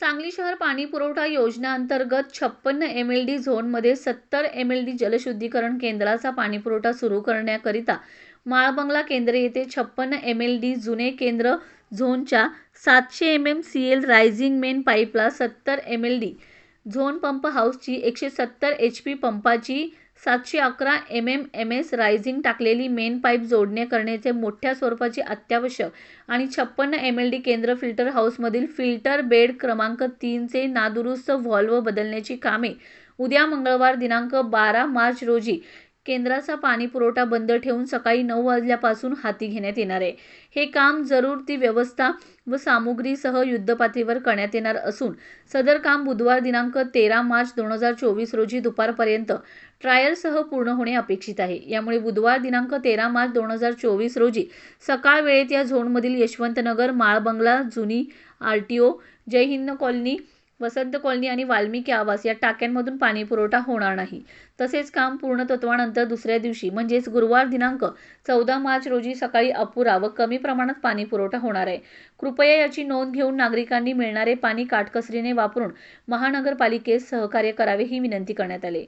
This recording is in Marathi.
सांगली शहर पाणी पुरवठा योजना अंतर्गत छप्पन्न एम एल डी झोनमध्ये सत्तर एम एल डी जलशुद्धीकरण केंद्राचा पाणीपुरवठा सुरू करण्याकरिता माळबंगला केंद्र येथे छप्पन्न एम एल डी जुने केंद्र झोनच्या सातशे M M C L rising main पाईपला सत्तर M L D zone pump हाऊसची एकशे सत्तर एच पी पंपाची सातशे अकरा M M M S rising टाकलेली मेन पाईप जोडणे करण्याचे मोठ्या स्वरूपाची अत्यावश्यक आणि छप्पन्न एम एल डी केंद्र फिल्टर हाऊसमधील फिल्टर बेड क्रमांक तीनचे नादुरुस्त व्हॉल्व बदलण्याची कामे उद्या मंगळवार दिनांक बारा मार्च रोजी केंद्राचा पाणी पुरवठा बंद ठेवून सकाळी नऊ वाजल्यापासून हाती घेण्यात येणार आहे. हे काम जरूर ती व्यवस्था व सामुग्रीसह युद्धपातळीवर करण्यात येणार असून सदर काम बुधवार दिनांक तेरा मार्च दोन हजार चोवीस रोजी दुपारपर्यंत ट्रायलसह पूर्ण होणे अपेक्षित आहे. यामुळे बुधवार दिनांक तेरा मार्च दोन हजार चोवीस रोजी सकाळ वेळेत या झोनमधील यशवंतनगर माळबंगला जुनी R T O Jai Hind colony Vasant colony आणि वाल्मिकी आवास या टाक्यांमधून पाणी पुरवठा होणार नाही. तसेच काम पूर्णतत्वानंतर दुसऱ्या दिवशी म्हणजेच गुरुवार दिनांक चौदा मार्च रोजी सकाळी अपुरा व कमी प्रमाणात पाणी पुरवठा होणार आहे. कृपया याची नोंद घेऊन नागरिकांनी मिळणारे पाणी काटकसरीने वापरून महानगरपालिकेस सहकार्य करावे ही विनंती करण्यात आली.